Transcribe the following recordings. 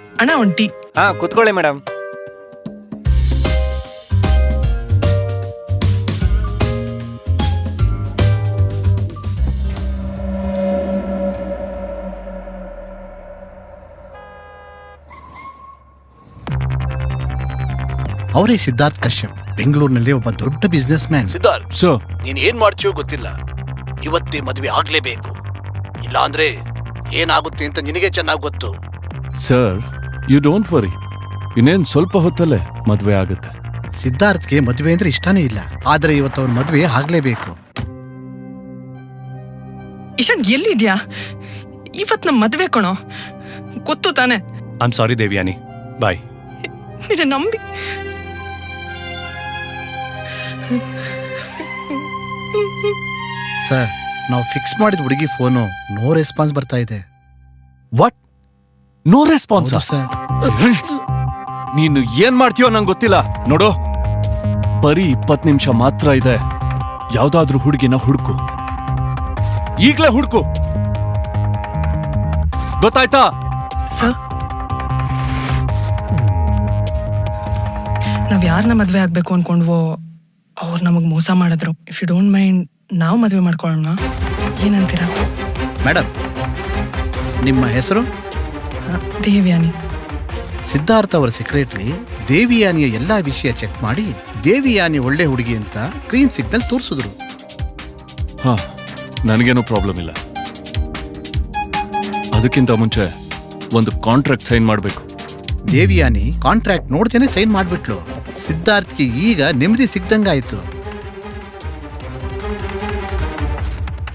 ಅಣ್ಣ ಒಂಟಿ ಟೀ. ಹಾ ಕುತ್ಕೊಳ್ಳಿ ಮೇಡಮ್ ಅವರೇ ಸಿದ್ಧಾರ್ಥ್ ಕಶ್ಯಪ್ ಬೆಂಗಳೂರಿನಲ್ಲಿ ಒಬ್ಬ ದೊಡ್ಡ ಬಿಸ್ನೆಸ್ ಮ್ಯಾನ್ ಸಿದ್ಧಾರ್ಥ್ ಸೊ ನೀನ್ ಏನ್ ಮಾಡ್ತೀಯೋ ಗೊತ್ತಿಲ್ಲ. ಇವತ್ತೇ ಮದ್ವೆ ಆಗ್ಲೇಬೇಕು. ಇಲ್ಲಾಂದ್ರೆ ಏನಾಗುತ್ತೆ ಅಂತ ನಿನಗೆ ಚೆನ್ನಾಗಿ ಗೊತ್ತು. ಸರ್ ಯು ಡೋಂಟ್ ವರಿ ಇನ್ನೇನ್ ಸ್ವಲ್ಪ ಹೊತ್ತಲ್ಲೇ ಮದುವೆ ಆಗುತ್ತೆ. ಸಿದ್ಧಾರ್ಥ್ಗೆ ಮದುವೆ ಅಂದ್ರೆ ಇಷ್ಟನೇ ಇಲ್ಲ. ಆದ್ರೆ ಇವತ್ತು ಅವ್ರ ಮದುವೆ ಆಗ್ಲೇಬೇಕು. ಇಶಾನ್ ಎಲ್ಲಿದ್ಯಾ? ಇವತ್ ನಮ್ ಮದ್ವೆ ಕಣೋ. ಗೊತ್ತು ತಾನೆ. Am sorry Devyani. ಬಾಯ್ ನಿನ್ನ ನಂಬಿ. ಸರ್ ನಾವು ಫಿಕ್ಸ್ ಮಾಡಿದ ಹುಡುಗಿ ಫೋನು ನೋ ರೆಸ್ಪಾನ್ಸ್ ಬರ್ತಾ ಇದೆ. ವಾಟ್ ನೋ ರೆಸ್ಪಾನ್ಸ್ ನೀನು ಏನ್ ಮಾಡ್ತೀಯೋ ನಂಗೆ ಗೊತ್ತಿಲ್ಲ. ನೋಡು. ಬರೀ ಇಪ್ಪತ್ ನಿಮಿಷ ಮಾತ್ರ ಇದೆ. ಯಾವ್ದಾದ್ರೂ ಹುಡುಗಿನ ಹುಡುಕು. ಈಗ್ಲೇ ಹುಡುಕು. ಗೊತ್ತಾಯ್ತಾ? ಸರ್. ನಾವ್ ಯಾರನ್ನ ಮದ್ವೆ ಆಗ್ಬೇಕು ಅನ್ಕೊಂಡ್ವೋ ಅವ್ರು ನಮಗ್ ಮೋಸ ಮಾಡಿದ್ರು. ಇಫ್ ಯು ಡೋಂಟ್ ಮೈಂಡ್ ನಾವು ಮದ್ವೆ ಮಾಡ್ಕೊಳ್ಳೋಣ. ಏನಂತೀರಾ? ಮೇಡಮ್ ನಿಮ್ಮ ಹೆಸರು? ದೇವ್ಯಾನಿ. ಸಿದ್ಧಾರ್ಥ ಅವರ ಸೆಕ್ರೆಟರಿ ದೇವಿಯಾನಿಯ ಎಲ್ಲಾ ವಿಷಯ ಚೆಕ್ ಮಾಡಿ ದೇವಿಯಾನಿ ಒಳ್ಳೆ ಹುಡುಗಿ ಅಂತ ಗ್ರೀನ್ ಸಿಗ್ನಲ್ ತೋರಿಸಿದ್ರು. ಹಾ ನನಗೇನು ಪ್ರಾಬ್ಲಮ್ ಇಲ್ಲ. ಅದಕ್ಕಿಂತ ಮುಂಚೆ ಒಂದು ಕಾಂಟ್ರಾಕ್ಟ್ ಸೈನ್ ಮಾಡಬೇಕು. ದೇವಿಯಾನಿ ಕಾಂಟ್ರಾಕ್ಟ್ ನೋಡ್ತೇನೆ ಸೈನ್ ಮಾಡಿಬಿಟ್ಲು. ಸಿದ್ಧಾರ್ಥ್ಗೆ ಈಗ ನೆಮ್ಮದಿ ಸಿಗ್ದಂಗಾಯ್ತು.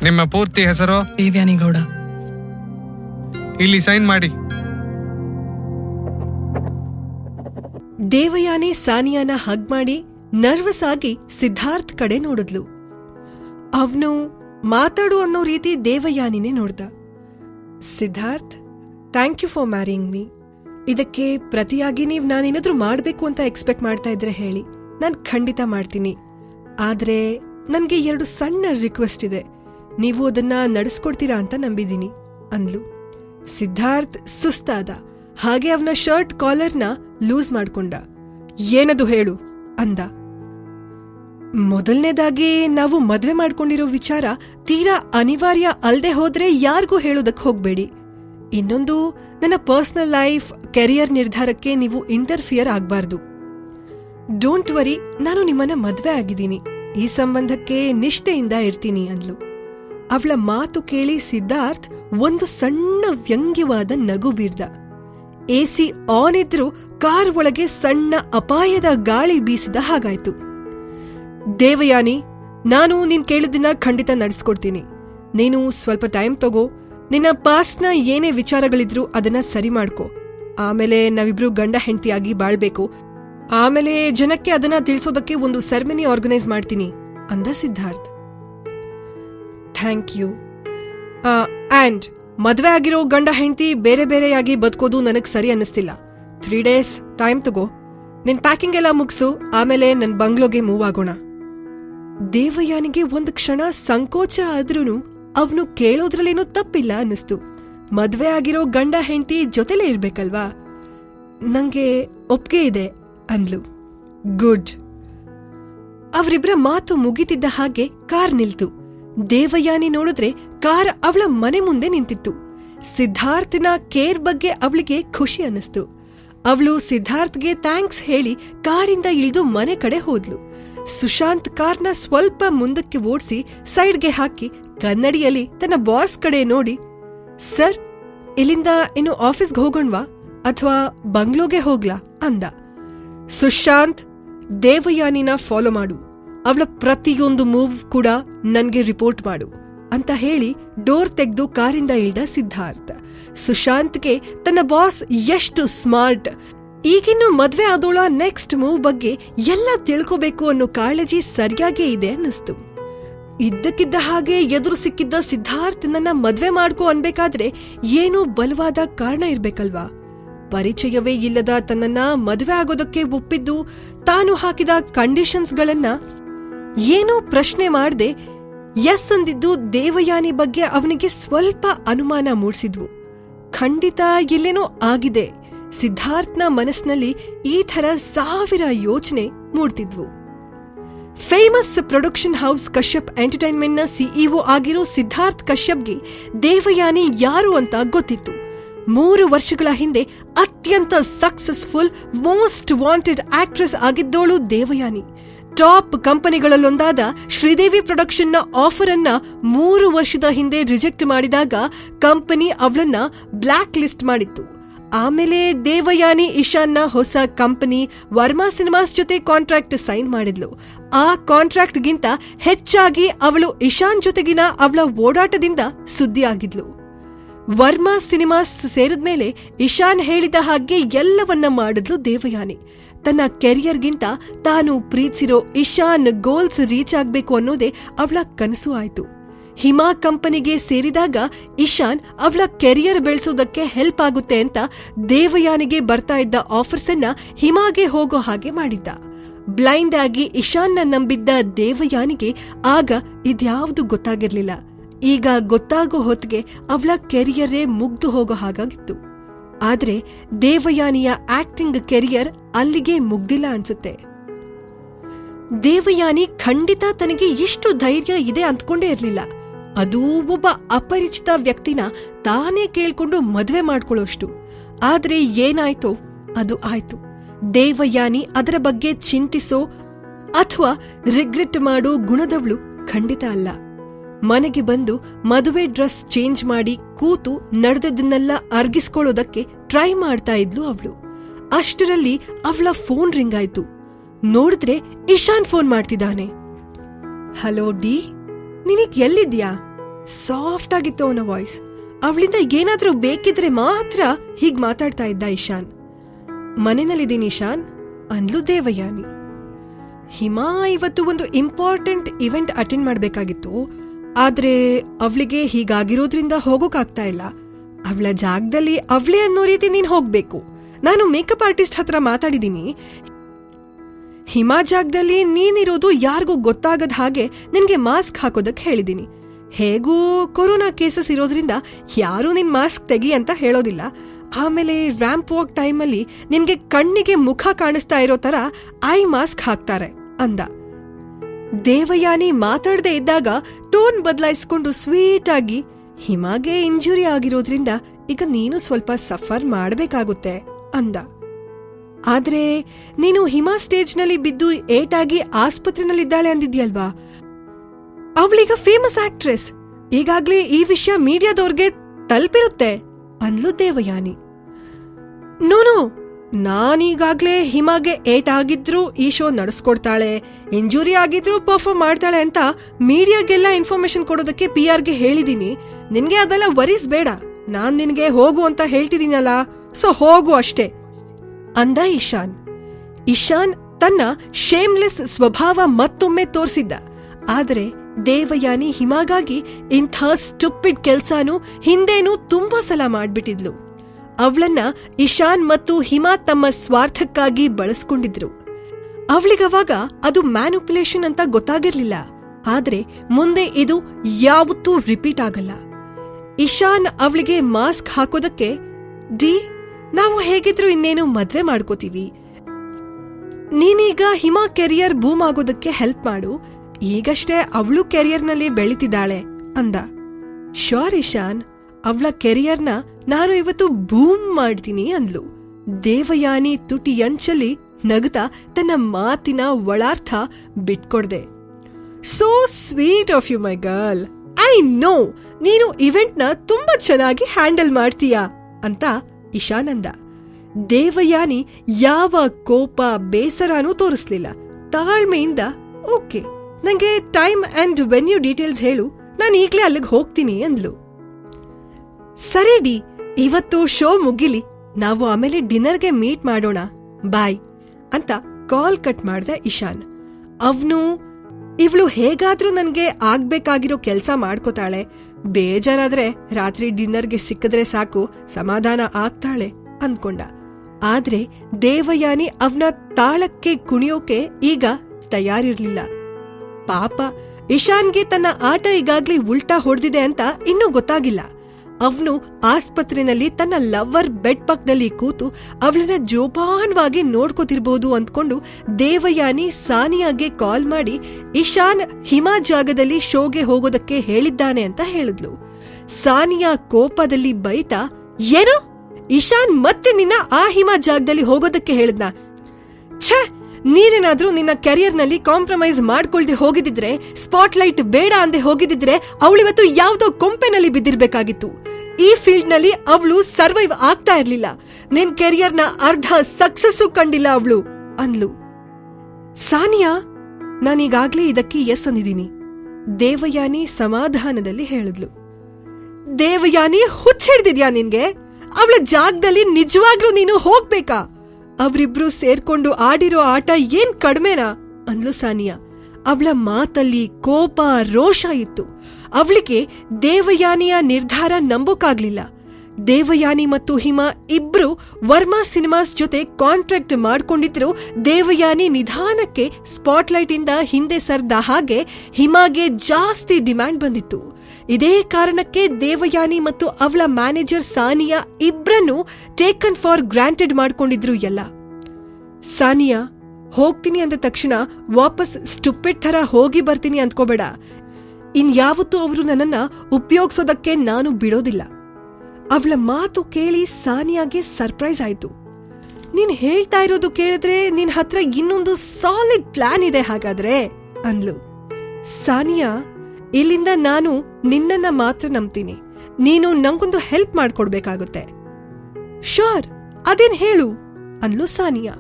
ನಿಮ್ಮ ಪೂರ್ತಿ ಹೆಸರು? ದೇವ್ಯಾನಿ ಗೌಡ. ಇಲ್ಲಿ ಸೈನ್ ಮಾಡಿ. ದೇವಯಾನಿ ಸಾನಿಯಾನ ಹಗ್ ಮಾಡಿ ನರ್ವಸ್ ಆಗಿ ಸಿದ್ಧಾರ್ಥ್ ಕಡೆ ನೋಡಿದ್ಲು. ಅವನು ಮಾತಾಡು ಅನ್ನೋ ರೀತಿ ದೇವಯಾನಿನೇ ನೋಡ್ದ. Siddharth thank you for marrying me ಇದಕ್ಕೆ ಪ್ರತಿಯಾಗಿ ನೀವು ನಾನೇನಾದ್ರೂ ಮಾಡಬೇಕು ಅಂತ ಎಕ್ಸ್ಪೆಕ್ಟ್ ಮಾಡ್ತಾ ಇದ್ರೆ ಹೇಳಿ. ನಾನು ಖಂಡಿತ ಮಾಡ್ತೀನಿ. ಆದ್ರೆ ನನಗೆ ಎರಡು ಸಣ್ಣ ರಿಕ್ವೆಸ್ಟ್ ಇದೆ. ನೀವು ಅದನ್ನ ನಡೆಸ್ಕೊಡ್ತೀರಾ ಅಂತ ನಂಬಿದ್ದೀನಿ, ಅಂದ್ಲು. ಸಿದ್ಧಾರ್ಥ್ ಸುಸ್ತಾದ. ಹಾಗೆ ಅವನ ಶರ್ಟ್ ಕಾಲರ್ನ ಲೂಸ್ ಮಾಡಿಕೊಂಡ. ಏನದು ಹೇಳು? ಅಂದ. ಮೊದಲನೇದಾಗಿ ನಾವು ಮದುವೆ ಮಾಡ್ಕೊಂಡಿರೋ ವಿಚಾರ ತೀರಾ ಅನಿವಾರ್ಯ ಅಲ್ಲದೆ ಹೋದ್ರೆ ಯಾರಿಗೂ ಹೇಳೋದಕ್ಕೆ ಹೋಗ್ಬೇಡಿ. ಇನ್ನೊಂದು, ನನ್ನ ಪರ್ಸನಲ್ ಲೈಫ್, ಕೆರಿಯರ್ ನಿರ್ಧಾರಕ್ಕೆ ನೀವು ಇಂಟರ್ಫಿಯರ್ ಆಗಬಾರ್ದು. ಡೋಂಟ್ ವರಿ, ನಾನು ನಿಮ್ಮನ್ನ ಮದುವೆ ಆಗಿದ್ದೀನಿ. ಈ ಸಂಬಂಧಕ್ಕೆ ನಿಷ್ಠೆಯಿಂದ ಇರ್ತೀನಿ ಅಂದ್ಲು. ಅವಳ ಮಾತು ಕೇಳಿ ಸಿದ್ಧಾರ್ಥ್ ಒಂದು ಸಣ್ಣ ವ್ಯಂಗ್ಯವಾದ ನಗು ಬೀರ್ದ. ಎಸಿ ಆನ್ ಇದ್ರೂ ಕಾರ್ ಒಳಗೆ ಸಣ್ಣ ಅಪಾಯದ ಗಾಳಿ ಬೀಸಿದ ಹಾಗಾಯ್ತು. ದೇವಯಾನಿ, ನಾನು ನೀನ್ ಕೇಳಿದ್ದನ್ನ ಖಂಡಿತ ನಡೆಸ್ಕೊಡ್ತೀನಿ. ನೀನು ಸ್ವಲ್ಪ ಟೈಮ್ ತಗೋ, ನಿನ್ನ ಪಾಸ್ನ ಏನೇ ವಿಚಾರಗಳಿದ್ರು ಅದನ್ನ ಸರಿ ಮಾಡ್ಕೋ. ಆಮೇಲೆ ನಾವಿಬ್ರು ಗಂಡ ಹೆಂಡತಿಯಾಗಿ ಬಾಳ್ಬೇಕು. ಆಮೇಲೆ ಜನಕ್ಕೆ ಅದನ್ನ ತಿಳಿಸೋದಕ್ಕೆ ಒಂದು ಸೆರೆಮನಿ ಆರ್ಗನೈಸ್ ಮಾಡ್ತೀನಿ, ಅಂದ ಸಿದ್ಧಾರ್ಥ್. Thank you. ಆಂಡ್ ಮದ್ವೆ ಆಗಿರೋ ಗಂಡ ಹೆಂಡತಿ ಬೇರೆ ಬೇರೆಯಾಗಿ ಬದುಕೋದು ನನಗ್ ಸರಿ ಅನ್ನಿಸ್ತಿಲ್ಲ. ತ್ರೀ ಡೇಸ್ ಟೈಮ್ ತಗೋ. ನಿನ್ ಪ್ಯಾಕಿಂಗ್ ಎಲ್ಲ ಮುಗಿಸು, ಆಮೇಲೆ ನನ್ ಬಂಗ್ಲೋಗೆ ಮೂವ್ ಆಗೋಣ. ದೇವಯಾನಿಗೆ ಒಂದು ಕ್ಷಣ ಸಂಕೋಚ ಆದ್ರೂ ಅವನು ಕೇಳೋದ್ರಲ್ಲೇನೂ ತಪ್ಪಿಲ್ಲ ಅನ್ನಿಸ್ತು. ಮದ್ವೆ ಆಗಿರೋ ಗಂಡ ಹೆಂಡತಿ ಜೊತೆಲೇ ಇರ್ಬೇಕಲ್ವಾ? ನಂಗೆ ಒಪ್ಗೆ ಇದೆ, ಅಂದ್ಲು. ಗುಡ್ ಅವರಿಬ್ಬರ ಮಾತು ಮುಗಿತಿದ್ದ ಹಾಗೆ ಕಾರ್ ನಿಲ್ತು. ದೇವಯಾನಿ ನೋಡಿದ್ರೆ ಕಾರ್ ಅವಳ ಮನೆ ಮುಂದೆ ನಿಂತಿತ್ತು. ಸಿದ್ಧಾರ್ಥನ ಕೇರ್ ಬಗ್ಗೆ ಅವಳಿಗೆ ಖುಷಿ ಅನ್ನಿಸ್ತು. ಅವಳು ಸಿದ್ಧಾರ್ಥ್ಗೆ ಥ್ಯಾಂಕ್ಸ್ ಹೇಳಿ ಕಾರಿಂದ ಇಳಿದು ಮನೆ ಕಡೆ ಹೋದ್ಲು. ಸುಶಾಂತ್ ಕಾರ್ನ ಸ್ವಲ್ಪ ಮುಂದಕ್ಕೆ ಓಡಿಸಿ ಸೈಡ್ಗೆ ಹಾಕಿ ಕನ್ನಡಿಯಲ್ಲಿ ತನ್ನ ಬಾಸ್ ಕಡೆ ನೋಡಿ, ಸರ್, ಇಲ್ಲಿಂದ ಇನ್ನು ಆಫೀಸ್ಗೆ ಹೋಗೋಣವಾ? ಅಥವಾ ಬಂಗ್ಲೋಗೆ ಹೋಗ್ಲಾ? ಅಂದ. ಸುಶಾಂತ್, ದೇವಯಾನಿನ ಫಾಲೋ ಮಾಡು. ಅವಳ ಪ್ರತಿಯೊಂದು ಮೂವ್ ಕೂಡ ನನಗೆ ರಿಪೋರ್ಟ್ ಮಾಡು. ಅಂತ ಹೇಳಿ ಡೋರ್ ತೆಗೆದು ಕಾರಿಂದ ಇಳ್ದ ಸುಶಾಂತ್ ಸುಶಾಂತ್ಗೆ ತನ್ನ ಬಾಸ್ ಎಷ್ಟು ಸ್ಮಾರ್ಟ್. ಈಗಿನ್ನು ಮದ್ವೆ ಆದೋಳ ನೆಕ್ಸ್ಟ್ ಮೂವ್ ಬಗ್ಗೆ ಎಲ್ಲ ತಿಳ್ಕೋಬೇಕು ಅನ್ನೋ ಕಾಳಜಿ ಸರಿಯಾಗೇ ಇದೆ ಅನ್ನಿಸ್ತು. ಇದ್ದಕ್ಕಿದ್ದ ಹಾಗೆ ಎದುರು ಸಿಕ್ಕಿದ್ದ ಸಿದ್ಧಾರ್ಥ್ ನನ್ನ ಮದ್ವೆ ಮಾಡ್ಕೋ ಅನ್ಬೇಕಾದ್ರೆ ಏನೂ ಬಲವಾದ ಕಾರಣ ಇರ್ಬೇಕಲ್ವಾ? ಪರಿಚಯವೇ ಇಲ್ಲದ ತನ್ನನ್ನ ಮದ್ವೆ ಆಗೋದಕ್ಕೆ ಒಪ್ಪಿದ್ದು ತಾನು ಹಾಕಿದ ಕಂಡೀಷನ್ಸ್ಗಳನ್ನ ಏನೂ ಪ್ರಶ್ನೆ ಮಾಡ್ದೆ ಎಸ್ ಅಂದಿದ್ದು ದೇವಯಾನಿ ಬಗ್ಗೆ ಅವನಿಗೆ ಸ್ವಲ್ಪ ಅನುಮಾನ ಮೂಡಿಸಿದ್ವು. ಖಂಡಿತ ಎಲ್ಲೇನೋ ಆಗಿದೆ. ಸಿದ್ಧಾರ್ಥ್ನ ಮನಸ್ಸಿನಲ್ಲಿ ಈ ಥರ ಸಾವಿರ ಯೋಚನೆ ಮೂಡ್ತಿದ್ವು. ಫೇಮಸ್ ಪ್ರೊಡಕ್ಷನ್ ಹೌಸ್ ಕಶ್ಯಪ್ ಎಂಟರ್ಟೈನ್ಮೆಂಟ್ನ ಸಿಇಒ ಆಗಿರೋ ಸಿದ್ಧಾರ್ಥ್ ಕಶ್ಯಪ್ಗೆ ದೇವಯಾನಿ ಯಾರು ಅಂತ ಗೊತ್ತಿತ್ತು. ಮೂರು ವರ್ಷಗಳ ಹಿಂದೆ ಅತ್ಯಂತ ಸಕ್ಸಸ್ಫುಲ್ ಮೋಸ್ಟ್ ವಾಂಟೆಡ್ ಆಕ್ಟ್ರೆಸ್ ಆಗಿದ್ದೋಳು ದೇವಯಾನಿ. ಟಾಪ್ ಕಂಪನಿಗಳಲ್ಲೊಂದಾದ ಶ್ರೀದೇವಿ ಪ್ರೊಡಕ್ಷನ್ನ ಆಫರ್ ಅನ್ನ ಮೂರು ವರ್ಷದ ಹಿಂದೆ ರಿಜೆಕ್ಟ್ ಮಾಡಿದಾಗ ಕಂಪನಿ ಅವಳನ್ನ ಬ್ಲಾಕ್ ಲಿಸ್ಟ್ ಮಾಡಿತ್ತು. ಆಮೇಲೆ ದೇವಯಾನಿ ಇಶಾನ್ನ ಹೊಸ ಕಂಪನಿ ವರ್ಮಾ ಸಿನಿಮಾಸ್ ಜೊತೆ ಕಾಂಟ್ರಾಕ್ಟ್ ಸೈನ್ ಮಾಡಿದ್ಲು. ಆ ಕಾಂಟ್ರಾಕ್ಟ್ಗಿಂತ ಹೆಚ್ಚಾಗಿ ಅವಳು ಇಶಾನ್ ಜೊತೆಗಿನ ಅವಳ ಓಡಾಟದಿಂದ ಸುದ್ದಿಯಾಗಿದ್ಲು. ವರ್ಮಾ ಸಿನಿಮಾಸ್ ಸೇರಿದ್ಮೇಲೆ ಇಶಾನ್ ಹೇಳಿದ ಹಾಗೆ ಎಲ್ಲವನ್ನ ಮಾಡಿದ್ಲು ದೇವಯಾನಿ. ತನ್ನ ಕೆರಿಯರ್ಗಿಂತ ತಾನು ಪ್ರೀತಿಸಿರೋ ಇಶಾನ್ ಗೋಲ್ಸ್ ರೀಚ್ ಆಗ್ಬೇಕು ಅನ್ನೋದೇ ಅವಳ ಕನಸು ಆಯ್ತು. ಹಿಮಾ ಕಂಪನಿಗೆ ಸೇರಿದಾಗ ಇಶಾನ್ ಅವಳ ಕೆರಿಯರ್ ಬೆಳೆಸೋದಕ್ಕೆ ಹೆಲ್ಪ್ ಆಗುತ್ತೆ ಅಂತ ದೇವಯಾನಿಗೆ ಬರ್ತಾ ಇದ್ದ ಆಫರ್ಸ್ ಅನ್ನ ಹಿಮಾಗೆ ಹೋಗೋ ಹಾಗೆ ಮಾಡಿದ್ದ. ಬ್ಲೈಂಡ್ ಆಗಿ ಇಶಾನ್ನ ನಂಬಿದ್ದ ದೇವಯಾನಿಗೆ ಆಗ ಇದ್ಯಾವುದು ಗೊತ್ತಾಗಿರ್ಲಿಲ್ಲ. ಈಗ ಗೊತ್ತಾಗೋ ಹೊತ್ತಿಗೆ ಅವಳ ಕೆರಿಯರೇ ಮುಗ್ದು ಹೋಗೋ ಹಾಗಾಗಿತ್ತು. ಆದ್ರೆ ದೇವಯಾನಿಯ ಆಕ್ಟಿಂಗ್ ಕೆರಿಯರ್ ಅಲ್ಲಿಗೆ ಮುಗ್ದಿಲ್ಲ ಅನ್ಸುತ್ತೆ. ದೇವಯಾನಿ ಖಂಡಿತ ತನಗೆ ಇಷ್ಟು ಧೈರ್ಯ ಇದೆ ಅಂದ್ಕೊಂಡೇ ಇರಲಿಲ್ಲ. ಅದೂ ಒಬ್ಬ ಅಪರಿಚಿತ ವ್ಯಕ್ತಿನ ತಾನೇ ಕೇಳ್ಕೊಂಡು ಮದುವೆ ಮಾಡ್ಕೊಳ್ಳೋಷ್ಟು. ಆದ್ರೆ ಏನಾಯ್ತೋ ಅದು ಆಯ್ತು. ದೇವಯಾನಿ ಅದರ ಬಗ್ಗೆ ಚಿಂತಿಸೋ ಅಥವಾ ರಿಗ್ರೆಟ್ ಮಾಡೋ ಗುಣದವಳು ಖಂಡಿತ ಅಲ್ಲ. ಮನೆಗೆ ಬಂದು ಮದುವೆ ಡ್ರೆಸ್ ಚೇಂಜ್ ಮಾಡಿ ಕೂತು ನಡೆದದನ್ನೆಲ್ಲ ಅರ್ಗಿಸ್ಕೊಳ್ಳೋದಕ್ಕೆ ಟ್ರೈ ಮಾಡ್ತಾ ಇದ್ಲು ಅವಳು. ಅಷ್ಟರಲ್ಲಿ ಅವಳ ಫೋನ್ ರಿಂಗ್ ಆಯ್ತು. ನೋಡಿದ್ರೆ ಇಶಾನ್ ಫೋನ್ ಮಾಡ್ತಿದ್ದಾನೆ. ಹಲೋ ಡಿ, ನಿನಗ್ ಎಲ್ಲಿದ್ಯಾ ಸಾಫ್ಟ್ ಆಗಿತ್ತು ಅವನ ವಾಯ್ಸ್. ಅವಳಿಂದ ಏನಾದ್ರೂ ಬೇಕಿದ್ರೆ ಮಾತ್ರ ಹೀಗ್ ಮಾತಾಡ್ತಾ ಇದ್ದ ಇಶಾನ್. ಮನೆಯಲ್ಲಿದ್ದೀನಿ ಇಶಾನ್, ಅಂದ್ಲು ದೇವಯಾನಿ. ಹಿಮಾ, ಇವತ್ತು ಒಂದು ಇಂಪಾರ್ಟೆಂಟ್ ಇವೆಂಟ್ ಅಟೆಂಡ್ ಮಾಡ್ಬೇಕಾಗಿತ್ತು. ಆದ್ರೆ ಅವಳಿಗೆ ಹೀಗಾಗಿರೋದ್ರಿಂದ ಹೋಗೋಕಾಗ್ತಾ ಇಲ್ಲ. ಅವಳ ಜಾಗದಲ್ಲಿ ಅವಳೇ ಅನ್ನೋ ರೀತಿ ನೀನ್ ಹೋಗ್ಬೇಕು. ನಾನು ಮೇಕಪ್ ಆರ್ಟಿಸ್ಟ್ ಹತ್ರ ಮಾತಾಡಿದೀನಿ. ಹಿಮಾ ಜಾಗದಲ್ಲಿ ನೀನಿರೋದು ಯಾರಿಗೂ ಗೊತ್ತಾಗದ ಹಾಗೆ ನಿನ್ಗೆ ಮಾಸ್ಕ್ ಹಾಕೋದಕ್ಕೆ ಹೇಳಿದೀನಿ. ಹೇಗೂ ಕೊರೋನಾ ಕೇಸಸ್ ಇರೋದ್ರಿಂದ ಯಾರೂ ನಿನ್ ಮಾಸ್ಕ್ ತೆಗಿ ಅಂತ ಹೇಳೋದಿಲ್ಲ. ಆಮೇಲೆ ರ್ಯಾಂಪ್ ವಾಕ್ ಟೈಮಲ್ಲಿ ನಿನ್ಗೆ ಕಣ್ಣಿಗೆ ಮುಖ ಕಾಣಿಸ್ತಾ ಇರೋ ತರ ಐ ಮಾಸ್ಕ್ ಹಾಕ್ತಾರೆ ಅಂದ. ದೇವಯಾನಿ ಮಾತಾಡದೇ ಇದ್ದಾಗ ಟೋನ್ ಬದಲಾಯಿಸ್ಕೊಂಡು ಸ್ವೀಟ್ ಆಗಿ ಹಿಮಾಗೆ ಇಂಜುರಿ ಆಗಿರೋದ್ರಿಂದ ಈಗ ನೀನು ಸ್ವಲ್ಪ ಸಫರ್ ಮಾಡಬೇಕಾಗುತ್ತೆ ಅಂದ. ಆದ್ರೆ ನೀನು ಹಿಮಾ ಸ್ಟೇಜ್ನಲ್ಲಿ ಬಿದ್ದು ಏಟಾಗಿ ಆಸ್ಪತ್ರೆನಲ್ಲಿದ್ದಾಳೆ ಅಂದಿದ್ಯಲ್ವಾ? ಅವಳೀಗ ಫೇಮಸ್ ಆಕ್ಟ್ರೆಸ್ ಈಗಾಗ್ಲೇ ಈ ವಿಷಯ ಮೀಡಿಯಾದವ್ರಿಗೆ ತಲುಪಿರುತ್ತೆ ಅನ್ಲು ದೇವಯಾನಿ. ನೋನು ನಾನೀಗಾಗ್ಲೇ ಹಿಮಾಗೆ ಏಟ್ ಆಗಿದ್ರು ಈ ಶೋ ನಡೆಸ್ಕೊಡ್ತಾಳೆ, ಇಂಜುರಿ ಆಗಿದ್ರು ಪರ್ಫಾರ್ಮ್ ಮಾಡ್ತಾಳೆ ಅಂತ ಮೀಡಿಯಾಗೆಲ್ಲ ಇನ್ಫಾರ್ಮೇಶನ್ ಕೊಡೋದಕ್ಕೆ ಪಿ ಆರ್ಗೆ ಹೇಳಿದೀನಿ. ನಿನ್ಗೆ ಅದೆಲ್ಲ ವರೀಸ್ ಬೇಡ. ನಾನ್ ನಿನ್ಗೆ ಹೋಗು ಅಂತ ಹೇಳ್ತಿದ್ದೀನಲ್ಲ ಸೊ ಹೋಗು ಅಷ್ಟೇ. ಅಂದ ಇಶಾನ್. ಇಶಾನ್ ತನ್ನ ಶೇಮ್ಲೆಸ್ ಸ್ವಭಾವ ಮತ್ತೊಮ್ಮೆ ತೋರಿಸಿದ್ದ. ಆದರೆ ದೇವಯಾನಿ ಹಿಮಾಗಾಗಿ ಇಂಥ ಸ್ಟುಪ್ಪಿಡ್ ಕೆಲ್ಸಾನು ಹಿಂದೇನೂ ತುಂಬಾ ಸಲ ಮಾಡ್ಬಿಟ್ಟಿದ್ಲು. ಅವಳನ್ನ ಇಶಾನ್ ಮತ್ತು ಹಿಮಾ ತಮ್ಮ ಸ್ವಾರ್ಥಕ್ಕಾಗಿ ಬಳಸ್ಕೊಂಡಿದ್ರು. ಅವಳಿಗವಾಗ ಅದು ಮ್ಯಾನುಪುಲೇಷನ್ ಅಂತ ಗೊತ್ತಾಗಿರ್ಲಿಲ್ಲ. ಆದ್ರೆ ಮುಂದೆ ಇದು ಯಾವತ್ತೂ ರಿಪೀಟ್ ಆಗಲ್ಲ. ಇಶಾನ್ ಅವಳಿಗೆ ಮಾಸ್ಕ್ ಹಾಕೋದಕ್ಕೆ, ಡಿ, ನಾವು ಹೇಗಿದ್ರು ಇನ್ನೇನು ಮದ್ವೆ ಮಾಡ್ಕೋತೀವಿ. ನೀನೀಗ ಹಿಮಾ ಕೆರಿಯರ್ ಬೂಮ್ ಆಗೋದಕ್ಕೆ ಹೆಲ್ಪ್ ಮಾಡು. ಈಗಷ್ಟೇ ಅವಳು ಕೆರಿಯರ್ನಲ್ಲಿ ಬೆಳೀತಿದ್ದಾಳೆ, ಅಂದ. ಶೋರ್ ಇಶಾನ್ ಅವಳ ಕೆರಿಯರ್ನ ನಾನು ಇವತ್ತು ಬೂಮ್ ಮಾಡ್ತೀನಿ ಅಂದ್ಲು. ದೇವಯಾನಿ ತುಟಿ ಅಂಚಲಿ ನಗುತ್ತಾ ತನ್ನ ಮಾತಿನ ಒಳಾರ್ಥ ಬಿಟ್ಕೊಡ್ದೆ. So sweet of you my girl I know ನೀನು ಇವೆಂಟ್ನ ತುಂಬಾ ಚೆನ್ನಾಗಿ ಹ್ಯಾಂಡಲ್ ಮಾಡ್ತೀಯಾ ಅಂತ ಇಶಾನಂದ. ದೇವಯಾನಿ ಯಾವ ಕೋಪ, ಬೇಸರನೂ ತೋರಿಸ್ಲಿಲ್ಲ. ತಾಳ್ಮೆಯಿಂದ, ಓಕೆ, ನಂಗೆ ಟೈಮ್ ಅಂಡ್ ವೆನ್ಯೂ ಡೀಟೇಲ್ಸ್ ಹೇಳು. ನಾನು ಈಗಲೇ ಅಲ್ಲಿಗೆ ಹೋಗ್ತೀನಿ ಅಂದ್ಲು. ಸರಿ ಡಿ, ಇವತ್ತು ಶೋ ಮುಗಿಲಿ. ನಾವು ಆಮೇಲೆ ಡಿನ್ನರ್ಗೆ ಮೀಟ್ ಮಾಡೋಣ. ಬಾಯ್ ಅಂತ ಕಾಲ್ ಕಟ್ ಮಾಡ್ದೆ ಇಶಾನ್. ಅವನು, ಇವಳು ಹೇಗಾದ್ರೂ ನನಗೆ ಆಗ್ಬೇಕಾಗಿರೋ ಕೆಲಸ ಮಾಡ್ಕೋತಾಳೆ. ಬೇಜಾರಾದ್ರೆ ರಾತ್ರಿ ಡಿನ್ನರ್ಗೆ ಸಿಕ್ಕಿದ್ರೆ ಸಾಕು, ಸಮಾಧಾನ ಆಗ್ತಾಳೆ, ಅನ್ಕೊಂಡ. ಆದ್ರೆ ದೇವಯಾನಿ ಅವನ ತಾಳಕ್ಕೆ ಕುಣಿಯೋಕೆ ಈಗ ತಯಾರಿರ್ಲಿಲ್ಲ. ಪಾಪ, ಇಶಾನ್ಗೆ ತನ್ನ ಆಟ ಈಗಾಗ್ಲೇ ಉಲ್ಟಾ ಹೊಡೆದಿದೆ ಅಂತ ಇನ್ನೂ ಗೊತ್ತಾಗಿಲ್ಲ. ಅವನು ಆಸ್ಪತ್ರೆಯಲ್ಲಿ ತನ್ನ ಲವ್ವರ್ ಬೆಡ್ ಪಕ್ಕದಲ್ಲಿ ಕೂತು ಅವಳನ್ನ ಜೋಪಾನವಾಗಿ ನೋಡ್ಕೋತಿರ್ಬೋದು ಅಂದ್ಕೊಂಡು ದೇವಯಾನಿ ಸಾನಿಯಾಗೆ ಕಾಲ್ ಮಾಡಿ, ಇಶಾನ್, ಹಿಮಾ ಜಾಗದಲ್ಲಿ ಶೋಗೆ ಹೋಗೋದಕ್ಕೆ ಹೇಳಿದ್ದಾನೆ ಅಂತ ಹೇಳಿದ್ಲು. ಸಾನಿಯಾ ಕೋಪದಲ್ಲಿ ಬೈತಾ, ಏನು? ಇಶಾನ್ ಮತ್ತೆ ನಿನ್ನ ಆ ಹಿಮ ಜಾಗದಲ್ಲಿ ಹೋಗೋದಕ್ಕೆ ಹೇಳಿದ್ನ? ಛೇ ನೀನೇನಾದ್ರೂ ನಿನ್ನ ಕೆರಿಯರ್ನಲ್ಲಿ ಕಾಂಪ್ರಮೈಸ್ ಮಾಡ್ಕೊಳ್ದೆ ಸ್ಪಾಟ್ ಸ್ಪಾಟ್ಲೈಟ್ ಬೇಡ ಅಂದೆ ಹೋಗಿದಿದ್ರೆ ಅವಳಿವತ್ತು ಯಾವ್ದೋ ಕೊಂಪೆನಲ್ಲಿ ಬಿದ್ದಿರ್ಬೇಕಾಗಿತ್ತು. ಈ ಫೀಲ್ಡ್ನಲ್ಲಿ ಅವಳು ಸರ್ವೈವ್ ಆಗ್ತಾ ಇರ್ಲಿಲ್ಲ. ನಿನ್ನ ಅರ್ಧ ಸಕ್ಸಸ್ಸು ಕಂಡಿಲ್ಲ ಅವಳು, ಅಂದ್ಲು. ಸಾನಿಯಾ, ನಾನೀಗಾಗ್ಲೇ ಇದಕ್ಕೆ ಎಸ್ ಅಂದಿದ್ದೀನಿ. ದೇವಯಾನಿ ಸಮಾಧಾನದಲ್ಲಿ ಹೇಳಿದ್ಲು. ದೇವಯಾನಿ ಹುಚ್ಚಿಡ್ದಿದ್ಯಾ ನಿನ್ಗೆ? ಅವಳ ಜಾಗದಲ್ಲಿ ನಿಜವಾಗ್ಲೂ ನೀನು ಹೋಗ್ಬೇಕಾ? ಅವರಿಬ್ರು ಸೇರ್ಕೊಂಡು ಆಡಿರೋ ಆಟ ಏನ್ ಕಡಿಮೆನಾ? ಅಂದ್ಲು ಸಾನಿಯಾ. ಅವಳ ಮಾತಲ್ಲಿ ಕೋಪ, ರೋಷ ಇತ್ತು. ಅವಳಿಗೆ ದೇವಯಾನಿಯ ನಿರ್ಧಾರ ನಂಬೋಕಾಗ್ಲಿಲ್ಲ. ದೇವಯಾನಿ ಮತ್ತು ಹಿಮಾ ಇಬ್ರು ವರ್ಮಾ ಸಿನಿಮಾಸ್ ಜೊತೆ ಕಾಂಟ್ರಾಕ್ಟ್ ಮಾಡ್ಕೊಂಡಿದ್ರು ದೇವಯಾನಿ ನಿಧಾನಕ್ಕೆ ಸ್ಪಾಟ್ಲೈಟ್ ಇಂದ ಹಿಂದೆ ಸರ್ದ ಹಾಗೆ ಹಿಮಾಗೆ ಜಾಸ್ತಿ ಡಿಮ್ಯಾಂಡ್ ಬಂದಿತ್ತು. ಇದೇ ಕಾರಣಕ್ಕೆ ದೇವಯಾನಿ ಮತ್ತು ಅವಳ ಮ್ಯಾನೇಜರ್ ಸಾನಿಯಾ ಇಬ್ಬರನ್ನು ಟೇಕನ್ ಫಾರ್ ಗ್ರಾಂಟೆಡ್ ಮಾಡ್ಕೊಂಡಿದ್ರು ಎಲ್ಲ. ಸಾನಿಯಾ, ಹೋಗ್ತೀನಿ ಅಂದ ತಕ್ಷಣ ವಾಪಸ್ ಸ್ಟುಪಿಡ್ ಥರ ಹೋಗಿ ಬರ್ತೀನಿ ಅಂದ್ಕೋಬೇಡ. ಇನ್ಯಾವತ್ತೂ ಅವರು ನನ್ನನ್ನ ಉಪಯೋಗಿಸೋದಕ್ಕೆ ನಾನು ಬಿಡೋದಿಲ್ಲ. ಅವಳ ಮಾತು ಕೇಳಿ ಸಾನಿಯಾಗೆ ಸರ್ಪ್ರೈಸ್ ಆಯ್ತು. ನೀನ್ ಹೇಳ್ತಾ ಇರೋದು ಕೇಳಿದ್ರೆ ನಿನ್ ಹತ್ರ ಇನ್ನೊಂದು ಸಾಲಿಡ್ ಪ್ಲಾನ್ ಇದೆ ಹಾಗಾದ್ರೆ, ಅಂದ್ಲು. ಸಾನಿಯಾ ಇಲ್ಲಿಂದ ನಾನು ನಿನ್ನನ್ನ ಮಾತ್ರ ನಂಬ್ತೀನಿ. ನೀನು ನಂಗೊಂದು ಹೆಲ್ಪ್ ಮಾಡ್ಕೊಡ್ಬೇಕಾಗುತ್ತೆ. ಶೋರ್ ಅದೇನ್ ಹೇಳು? ಅಂದ್ಲು ಸಾನಿಯಾ.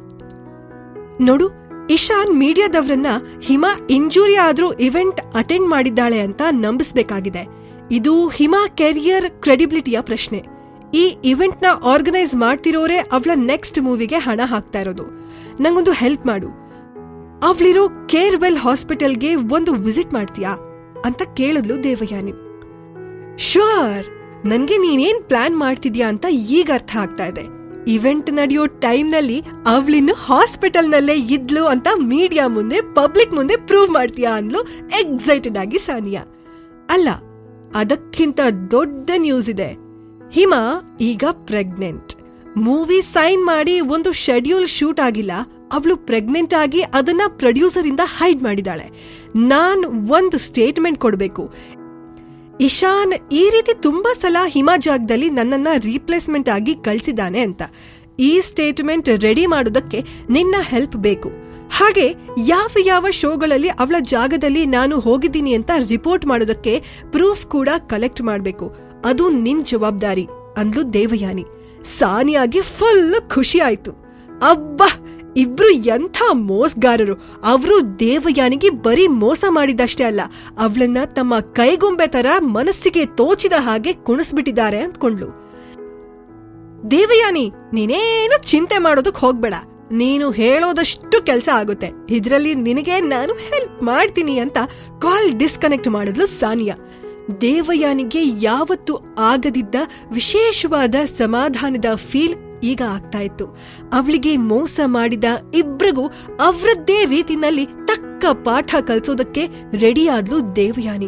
ನೋಡು, ಇಶಾನ್ ಮೀಡಿಯಾದವ್ರನ್ನ ಹಿಮಾ ಇಂಜುರಿ ಆದ್ರೂ ಇವೆಂಟ್ ಅಟೆಂಡ್ ಮಾಡಿದ್ದಾಳೆ ಅಂತ ನಂಬಿಸ್ಬೇಕಾಗಿದೆ. ಇದು ಹಿಮಾ ಕೆರಿಯರ್ ಕ್ರೆಡಿಬಿಲಿಟಿಯ ಪ್ರಶ್ನೆ. ಈ ಇವೆಂಟ್ನ ಆರ್ಗನೈಸ್ ಮಾಡ್ತಿರೋರೇ ಅವಳ ನೆಕ್ಸ್ಟ್ ಮೂವಿಗೆ ಹಣ ಹಾಕ್ತಾ ಇರೋದು. ನಂಗೊಂದು ಹೆಲ್ಪ್ ಮಾಡು. ಅವಳಿರೋ ಕೇರ್ವೆಲ್ ಹಾಸ್ಪಿಟಲ್ಗೆ ಒಂದು ವಿಸಿಟ್ ಮಾಡ್ತೀಯಾ? ಅಂತ ಕೇಳಿದ್ಲು ದೇವಯಾನಿ. ಶೋರ್ ನನ್ಗೆ ನೀನೇನ್ ಪ್ಲಾನ್ ಮಾಡ್ತಿದ್ಯಾ ಅಂತ ಈಗ ಅರ್ಥ ಆಗ್ತಾ ಇದೆ. ಇವೆಂಟ್ ನಡೆಯೋ ಟೈಮ್ನಲ್ಲಿ ಅವಳಿನ್ನು ಹಾಸ್ಪಿಟಲ್ನಲ್ಲೇ ಇದ್ಲು ಅಂತ ಮೀಡಿಯಾ ಮುಂದೆ, ಪಬ್ಲಿಕ್ ಮುಂದೆ ಪ್ರೂವ್ ಮಾಡ್ತೀಯಾ ಅಂದ್ಲು ಎಕ್ಸೈಟೆಡ್ ಆಗಿ ಸಾನಿಯಾ. ಅಲ್ಲ, ಅದಕ್ಕಿಂತ ದೊಡ್ಡ ನ್ಯೂಸ್ ಇದೆ. ಹಿಮಾ ಈಗ ಪ್ರೆಗ್ನೆಂಟ್ ಮೂವಿ ಸೈನ್ ಮಾಡಿ ಒಂದು ಶೆಡ್ಯೂಲ್ ಶೂಟ್ ಆಗಿಲ್ಲ ಅವಳು ಪ್ರೆಗ್ನೆಂಟ್ ಆಗಿ ಅದನ್ನ ಪ್ರೊಡ್ಯೂಸರ್ ಇಂದ ಹೈಡ್ ಮಾಡಿದಾಳೆ ನಾನ್ ಒಂದು ಸ್ಟೇಟ್ಮೆಂಟ್ ಕೊಡಬೇಕು. ಇಶಾನ್ ಈ ರೀತಿ ತುಂಬಾ ಸಲ ಹಿಮಾ ಜಾಗದಲ್ಲಿ ನನ್ನನ್ನ ರೀಪ್ಲೇಸ್ಮೆಂಟ್ ಆಗಿ ಕಳ್ಸಿದ್ದಾನೆ ಅಂತ. ಈ ಸ್ಟೇಟ್ಮೆಂಟ್ ರೆಡಿ ಮಾಡೋದಕ್ಕೆ ನಿನ್ನ ಹೆಲ್ಪ್ ಬೇಕು. ಹಾಗೆ ಯಾವ ಯಾವ ಶೋಗಳಲ್ಲಿ ಅವಳ ಜಾಗದಲ್ಲಿ ನಾನು ಹೋಗಿದ್ದೀನಿ ಅಂತ ರಿಪೋರ್ಟ್ ಮಾಡೋದಕ್ಕೆ ಪ್ರೂಫ್ ಕೂಡ ಕಲೆಕ್ಟ್ ಮಾಡಬೇಕು. ಅದು ನಿನ್ ಜವಾಬ್ದಾರಿ ಅಂದ್ಲು ದೇವಯಾನಿ. ಸಾನಿಯಾಗಿ ಫುಲ್ ಖುಷಿ ಆಯ್ತು. ಅಬ್ಬಾ! ಇಬ್ರು ಎಂಥ ಮೋಸಗಾರರು. ಅವರು ದೇವಯಾನಿಗೆ ಬರೀ ಮೋಸ ಮಾಡಿದಷ್ಟೇ ಅಲ್ಲ, ಅವಳನ್ನ ತಮ್ಮ ಕೈಗೊಂಬೆ ತರ ಮನಸ್ಸಿಗೆ ತೋಚಿದ ಹಾಗೆ ಕುಣಿಸ್ಬಿಟ್ಟಿದ್ದಾರೆ ಅಂದ್ಕೊಂಡ್ಲು ದೇವಯಾನಿ, ನೀನೇನು ಚಿಂತೆ ಮಾಡೋದಕ್ ಹೋಗ್ಬೇಡ. ನೀನು ಹೇಳೋದಷ್ಟು ಕೆಲಸ ಆಗುತ್ತೆ. ಇದ್ರಲ್ಲಿ ನಿನಗೆ ನಾನು ಹೆಲ್ಪ್ ಮಾಡ್ತೀನಿ ಅಂತ ಕಾಲ್ ಡಿಸ್ಕನೆಕ್ಟ್ ಮಾಡಿದ್ಲು ಸಾನಿಯಾ. ದೇವಯಾನಿಗೆ ಯಾವತ್ತು ಆಗದಿದ್ದ ವಿಶೇಷವಾದ ಸಮಾಧಾನದ ಫೀಲ್ ಈಗ ಆಗ್ತಾ ಇತ್ತು. ಅವಳಿಗೆ ಮೋಸ ಮಾಡಿದ ಇಬ್ರಿಗೂ ಅವರದ್ದೇ ರೀತಿನಲ್ಲಿ ತಕ್ಕ ಪಾಠ ಕಲಿಸೋದಕ್ಕೆ ರೆಡಿಯಾದ್ಲು ದೇವಯಾನಿ.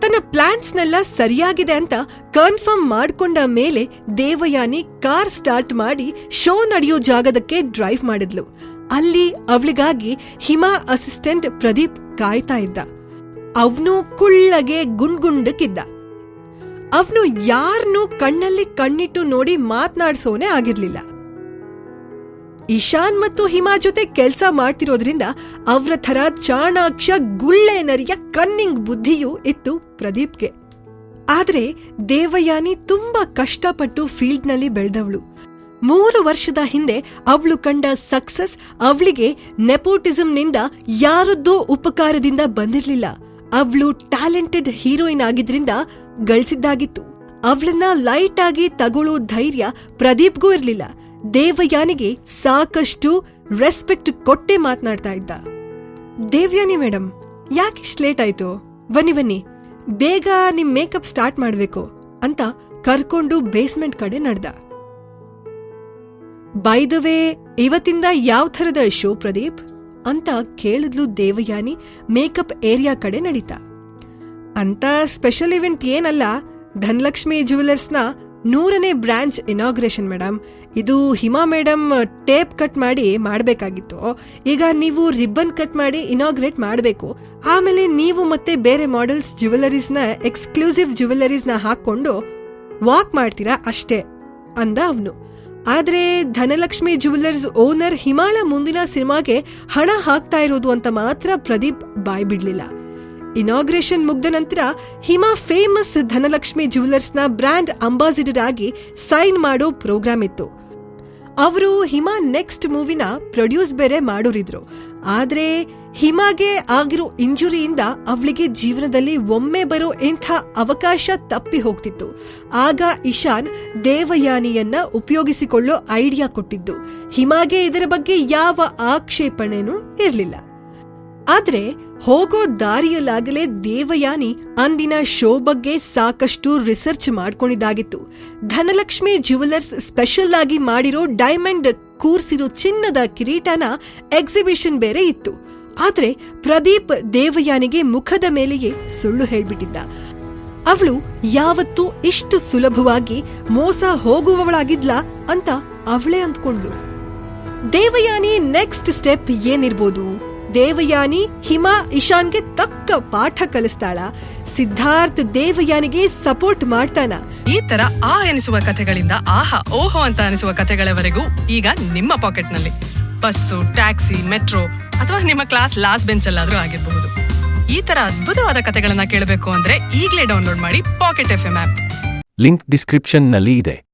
ತನ್ನ ಪ್ಲಾನ್ಸ್ನೆಲ್ಲ ಸರಿಯಾಗಿದೆ ಅಂತ ಕನ್ಫರ್ಮ್ ಮಾಡ್ಕೊಂಡ ಮೇಲೆ ದೇವಯಾನಿ ಕಾರ್ ಸ್ಟಾರ್ಟ್ ಮಾಡಿ ಶೋ ನಡೆಯೋ ಜಾಗದಕ್ಕೆ ಡ್ರೈವ್ ಮಾಡಿದ್ಲು. ಅಲ್ಲಿ ಅವಳಿಗಾಗಿ ಹಿಮಾ ಅಸಿಸ್ಟೆಂಟ್ ಪ್ರದೀಪ್ ಕಾಯ್ತಾ ಇದ್ದ. ಅವನು ಕುಳ್ಳಗೆ ಗುಂಡ್ಗುಂಡಕ್ಕಿದ್ದ ಅವನು ಯಾರನ್ನೂ ಕಣ್ಣಲ್ಲಿ ಕಣ್ಣಿಟ್ಟು ನೋಡಿ ಮಾತ್ನಾಡ್ಸೋನೆ ಆಗಿರ್ಲಿಲ್ಲ. ಇಶಾನ್ ಮತ್ತು ಹಿಮಾ ಜೊತೆ ಕೆಲಸ ಮಾಡ್ತಿರೋದ್ರಿಂದ ಅವ್ರ ಥರ ಚಾಣಾಕ್ಷ ಗುಳ್ಳೆ ನರಿಯ ಕನ್ನಿಂಗ್ ಬುದ್ಧಿಯೂ ಇತ್ತು ಪ್ರದೀಪ್ಗೆ. ಆದ್ರೆ ದೇವಯಾನಿ ತುಂಬಾ ಕಷ್ಟಪಟ್ಟು ಫೀಲ್ಡ್ನಲ್ಲಿ ಬೆಳೆದವಳು. ಮೂರು ವರ್ಷದ ಹಿಂದೆ ಅವಳು ಕಂಡ ಸಕ್ಸಸ್ ಅವಳಿಗೆ ನೆಪೋಟಿಸಂನಿಂದ ಯಾರದ್ದೋ ಉಪಕಾರದಿಂದ ಬಂದಿರಲಿಲ್ಲ. ಅವಳು ಟ್ಯಾಲೆಂಟೆಡ್ ಹೀರೋಯಿನ್ ಆಗಿದ್ರಿಂದ ಗಳಿಸಿದ್ದಾಗಿತ್ತು. ಅವಳನ್ನ ಲೈಟ್ ಆಗಿ ತಗೊಳ್ಳೋ ಧೈರ್ಯ ಪ್ರದೀಪ್ಗೂ ಇರ್ಲಿಲ್ಲ. ದೇವಯಾನಿಗೆ ಸಾಕಷ್ಟು ರೆಸ್ಪೆಕ್ಟ್ ಕೊಟ್ಟೆ ಮಾತನಾಡ್ತಾ ಇದ್ದ. ದೇವ್ಯಾನಿ ಮೇಡಮ್ ಯಾಕೆ ಇಷ್ಟ್ ಲೇಟ್ ಆಯ್ತು? ಬನ್ನಿ ಬನ್ನಿ. ಬೇಗ ನಿಮ್ ಮೇಕಪ್ ಸ್ಟಾರ್ಟ್ ಮಾಡ್ಬೇಕು ಅಂತ ಕರ್ಕೊಂಡು ಬೇಸ್ಮೆಂಟ್ ಕಡೆ ನಡೆದ. ಬೈ ದ ವೇ, ಇವತ್ತಿಂದ ಯಾವ ಥರದ ಶೋ ಪ್ರದೀಪ್? ಅಂತ ಕೇಳಿದ್ಲು ದೇವಯಾನಿ ಮೇಕಪ್ ಏರಿಯಾ ಕಡೆ ನಡೀತಾ. ಅಂತ ಸ್ಪೆಷಲ್ ಇವೆಂಟ್ ಏನಲ್ಲ, ಧನಲಕ್ಷ್ಮಿ ಜುವೆಲರ್ಸ್ನ ನೂರನೇ ಬ್ರಾಂಚ್ ಇನಾಗ್ರೇಷನ್ ಮೇಡಮ್ ಇದು ಹಿಮಾ ಮೇಡಮ್ ಟೇಪ್ ಕಟ್ ಮಾಡಿ ಮಾಡಬೇಕಾಗಿತ್ತು. ಈಗ ನೀವು ರಿಬ್ಬನ್ ಕಟ್ ಮಾಡಿ ಇನಾಗ್ರೇಟ್ ಮಾಡಬೇಕು. ಆಮೇಲೆ ನೀವು ಮತ್ತೆ ಬೇರೆ ಮಾಡೆಲ್ಸ್ ಜ್ಯುವೆಲರೀಸ್ನ ಎಕ್ಸ್ಕ್ಲೂಸಿವ್ ಜ್ಯುವೆಲರೀಸ್ನ ಹಾಕ್ಕೊಂಡು ವಾಕ್ ಮಾಡ್ತೀರಾ ಅಷ್ಟೇ, ಅಂದ ಅವನು. ಆದ್ರೆ ಧನಲಕ್ಷ್ಮಿ ಜುವೆಲರ್ಸ್ ಓನರ್ ಹಿಮಾಳ ಮುಂದಿನ ಸಿನಿಮಾಗೆ ಹಣ ಹಾಕ್ತಾ ಇರೋದು ಅಂತ ಮಾತ್ರ ಪ್ರದೀಪ್ ಬಾಯ್ ಬಿಡ್ಲಿಲ್ಲ ಇನಾಗ್ರೇಷನ್ ಮುಗ್ದ ನಂತರ ಹಿಮಾ ಫೇಮಸ್ ಧನಲಕ್ಷ್ಮಿ ಜುವೆಲರ್ಸ್ನ ಬ್ರ್ಯಾಂಡ್ ಅಂಬಾಸಿಡರ್ ಆಗಿ ಸೈನ್ ಮಾಡೋ ಪ್ರೋಗ್ರಾಮ್ ಇತ್ತು. ಅವರು ಹಿಮಾ ನೆಕ್ಸ್ಟ್ ಮೂವಿನ ಪ್ರೊಡ್ಯೂಸ್ ಬೇರೆ ಮಾಡೋರಿದ್ರು. ಆದ್ರೆ ಹಿಮಾಗೆ ಆಗಿರೋ ಇಂಜುರಿಯಿಂದ ಅವಳಿಗೆ ಜೀವನದಲ್ಲಿ ಒಮ್ಮೆ ಬರೋ ಇಂಥ ಅವಕಾಶ ತಪ್ಪಿ ಹೋಗ್ತಿತ್ತು. ಆಗ ಇಶಾನ್ ದೇವಯಾನಿಯನ್ನ ಉಪಯೋಗಿಸಿಕೊಳ್ಳೋ ಐಡಿಯಾ ಕೊಟ್ಟಿದ್ದು. ಹಿಮಾಗೆ ಇದರ ಬಗ್ಗೆ ಯಾವ ಆಕ್ಷೇಪಣೆನೂ ಇರಲಿಲ್ಲ. ಆದ್ರೆ ಹೋಗೋ ದಾರಿಯಲ್ಲಾಗಲೇ ದೇವಯಾನಿ ಅಂದಿನ ಶೋ ಬಗ್ಗೆ ಸಾಕಷ್ಟು ರಿಸರ್ಚ್ ಮಾಡ್ಕೊಂಡಿದ್ದಾಗಿತ್ತು. ಧನಲಕ್ಷ್ಮಿ ಜುವೆಲರ್ಸ್ ಸ್ಪೆಷಲ್ ಆಗಿ ಮಾಡಿರೋ ಡೈಮಂಡ್ ಕೂರ್ಸಿರೋ ಚಿನ್ನದ ಕಿರೀಟನ ಎಕ್ಸಿಬಿಷನ್ ಬೇರೆ ಇತ್ತು. ಆದ್ರೆ ಪ್ರದೀಪ್ ದೇವಯಾನಿಗೆ ಮುಖದ ಮೇಲೆಯೇ ಸುಳ್ಳು ಹೇಳ್ಬಿಟ್ಟಿದ್ದ. ಅವಳು ಯಾವತ್ತೂ ಇಷ್ಟು ಸುಲಭವಾಗಿ ಮೋಸ ಹೋಗುವವಳಾಗಿದ್ಲಾ ಅಂತ ಅವಳೇ ಅಂದ್ಕೊಂಡ್ಲು ದೇವಯಾನಿ ನೆಕ್ಸ್ಟ್ ಸ್ಟೆಪ್ ಏನಿರ್ಬೋದು? ದೇವಯಾನಿ ಹಿಮಾ ಇಶಾನ್ಗೆ ತಕ್ಕ ಪಾಠ ಕಲಿಸ್ತಾಳ. ಸಿದ್ಧಾರ್ಥ್ ದೇವಯಾನಿಗೆ ಸಪೋರ್ಟ್ ಮಾಡ್ತಾನ. ಈ ತರ ಆ ಎನಿಸುವ ಕಥೆಗಳಿಂದ ಆಹಾ ಓಹೋ ಅಂತ ಅನಿಸುವ ಕಥೆಗಳವರೆಗೂ ಈಗ ನಿಮ್ಮ ಪಾಕೆಟ್ನಲ್ಲಿ. ಬಸ್ಸು ಟ್ಯಾಕ್ಸಿ ಮೆಟ್ರೋ ಅಥವಾ ನಿಮ್ಮ ಕ್ಲಾಸ್ ಲಾಸ್ಟ್ ಬೆಂಚ್ ಅಲ್ಲಾದ್ರೂ ಆಗಿರಬಹುದು. ಈ ತರ ಅದ್ಭುತವಾದ ಕಥೆಗಳನ್ನ ಕೇಳಬೇಕು ಅಂದ್ರೆ ಈಗಲೇ ಡೌನ್ಲೋಡ್ ಮಾಡಿ pocket F M app. Link ಡಿಸ್ಕ್ರಿಪ್ಷನ್ನಲ್ಲಿ ಇದೆ.